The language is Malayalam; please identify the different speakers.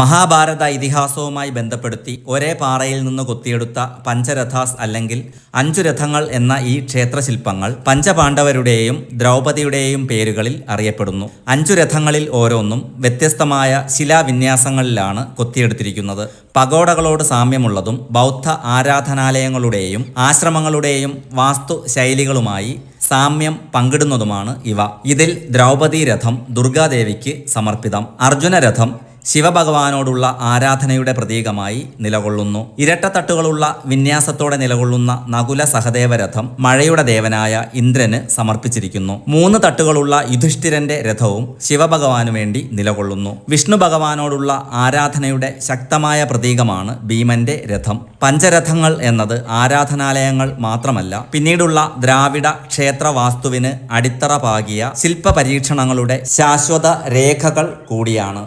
Speaker 1: മഹാഭാരത ഇതിഹാസവുമായി ബന്ധപ്പെടുത്തി ഒരേ പാറയിൽ നിന്ന് കൊത്തിയെടുത്ത പഞ്ചരഥാസ് അല്ലെങ്കിൽ അഞ്ചു രഥങ്ങൾ എന്ന ഈ ക്ഷേത്രശില്പങ്ങൾ പഞ്ചപാണ്ഡവരുടെയും ദ്രൗപദിയുടെയും പേരുകളിൽ അറിയപ്പെടുന്നു. അഞ്ചു രഥങ്ങളിൽ ഓരോന്നും വ്യത്യസ്തമായ ശിലാവിന്യാസങ്ങളിലാണ് കൊത്തിയെടുത്തിരിക്കുന്നത്. പഗോഡകളോട് സാമ്യമുള്ളതും ബൗദ്ധ ആരാധനാലയങ്ങളുടെയും ആശ്രമങ്ങളുടെയും വാസ്തു ശൈലികളുമായി സാമ്യം പങ്കിടുന്നതുമാണ് ഇവ. ഇതിൽ ദ്രൗപദി രഥം ദുർഗാദേവിക്ക് സമർപ്പിതം. അർജുന രഥം ശിവഭഗവാനോടുള്ള ആരാധനയുടെ പ്രതീകമായി നിലകൊള്ളുന്നു. ഇരട്ടത്തട്ടുകളുള്ള വിന്യാസത്തോടെ നിലകൊള്ളുന്ന നകുല സഹദേവ രഥം മഴയുടെ ദേവനായ ഇന്ദ്രന് സമർപ്പിച്ചിരിക്കുന്നു. മൂന്ന് തട്ടുകളുള്ള യുധിഷ്ഠിരന്റെ രഥവും ശിവഭഗവാനു വേണ്ടി നിലകൊള്ളുന്നു. വിഷ്ണു ഭഗവാനോടുള്ള ആരാധനയുടെ ശക്തമായ പ്രതീകമാണ് ഭീമന്റെ രഥം. പഞ്ചരഥങ്ങൾ എന്നത് ആരാധനാലയങ്ങൾ മാത്രമല്ല പിന്നീടുള്ള ദ്രാവിഡ ക്ഷേത്ര വാസ്തുവിന് അടിത്തറ പാകിയ ശില്പ പരീക്ഷണങ്ങളുടെ ശാശ്വത രേഖകൾ കൂടിയാണ്.